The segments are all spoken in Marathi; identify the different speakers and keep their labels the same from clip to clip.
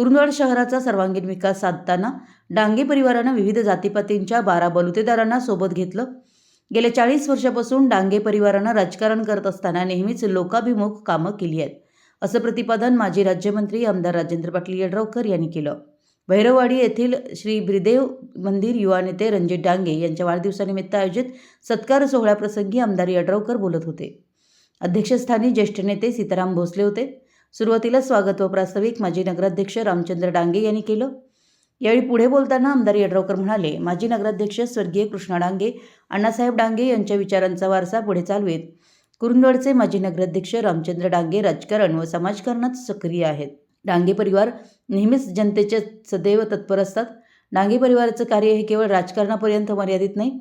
Speaker 1: कुरुंदवाड शहराचा सर्वांगीण विकास साधताना डांगे परिवारानं विविध जातीपातींच्या बारा बलुतेदारांना सोबत घेतलं. गेल्या चाळीस वर्षापासून डांगे परिवारानं राजकारण करत असताना नेहमीच लोकाभिमुख कामं केली आहेत असं प्रतिपादन माजी राज्यमंत्री आमदार राजेंद्र पाटील यड्रावकर यांनी केलं. भैरववाडी येथील श्री ब्रिदेव मंदिर युवा नेते रणजित डांगे यांच्या वाढदिवसानिमित्त आयोजित सत्कार सोहळ्याप्रसंगी आमदार यड्रावकर बोलत होते. अध्यक्षस्थानी ज्येष्ठ नेते सीताराम भोसले होते. सुरुवातीला स्वागत व प्रास्ताविक माजी नगराध्यक्ष रामचंद्र डांगे यांनी केलं. यावेळी पुढे बोलताना आमदार येड्रावकर म्हणाले माजी नगराध्यक्ष स्वर्गीय कृष्णा डांगे अण्णासाहेब डांगे यांच्या विचारांचा वारसा पुढे चालवेत. कुरुंदवाडचे माजी नगराध्यक्ष रामचंद्र डांगे राजकारण व समाजकारणात सक्रिय आहेत. डांगे परिवार नेहमीच जनतेचे सदैव तत्पर असतात. डांगे परिवाराचं कार्य हे केवळ राजकारणापर्यंत मर्यादित नाही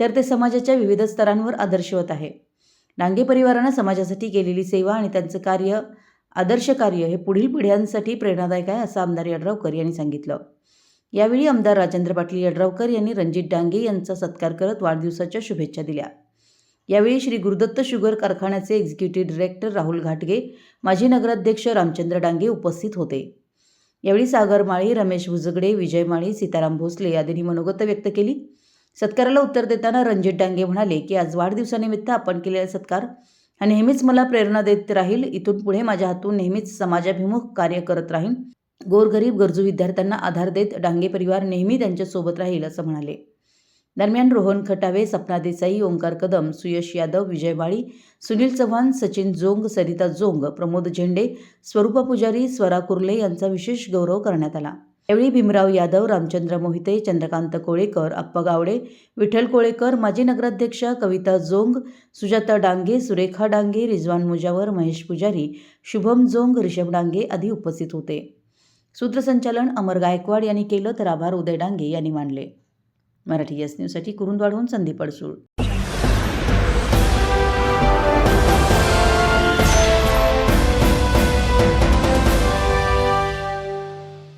Speaker 1: तर ते समाजाच्या विविध स्तरांवर आदर्शवत आहे. डांगे परिवारानं समाजासाठी केलेली सेवा आणि त्यांचं कार्य आदर्श कार्य हे पुढील पिढ्यांसाठी प्रेरणादायक आहे असं आमदार यड्रावकर यांनी सांगितलं. यावेळी आमदार राजेंद्र पाटील यड्रावकर यांनी रणजित डांगे यांचा सत्कार करत वाढदिवसाच्या शुभेच्छा दिल्या. यावेळी श्री गुरुदत्त शुगर कारखान्याचे एक्झिक्युटिव्ह डिरेक्टर राहुल घाटगे माजी नगराध्यक्ष रामचंद्र डांगे उपस्थित होते. यावेळी सागर माळी रमेश भुजगडे विजय माळी सीताराम भोसले यांनी मनोगत व्यक्त केली. सत्काराला उत्तर देताना रणजित डांगे म्हणाले की आज वाढदिवसानिमित्त आपण केलेला सत्कार हा नेहमीच मला प्रेरणा देत राहील. इथून पुढे माझ्या हातून नेहमीच समाजाभिमुख कार्य करत राहीन. गोरगरीब गरजू विद्यार्थ्यांना आधार देत डांगे परिवार नेहमी त्यांच्यासोबत राहील असं म्हणाले. दरम्यान रोहन खटावे सपना देसाई ओंकार कदम सुयश यादव विजय बाळी सुनील चव्हाण सचिन जोंग सरिता जोंग प्रमोद झेंडे स्वरूपा पुजारी स्वरा कुर्ले यांचा विशेष गौरव करण्यात आला. यावेळी भीमराव यादव रामचंद्र मोहिते चंद्रकांत कोळेकर अप्पा गावडे विठ्ठल कोळेकर माजी नगराध्यक्ष कविता जोंग सुजाता डांगे सुरेखा डांगे रिजवान मुजावर महेश पुजारी शुभम जोंग रिषभ डांगे आदी उपस्थित होते. सूत्रसंचालन अमर गायकवाड यांनी केलं तर आभार उदय डांगे यांनी मानले. मराठी एस न्यूजसाठी कुरुंदवाडहून संदीप अडसूळ.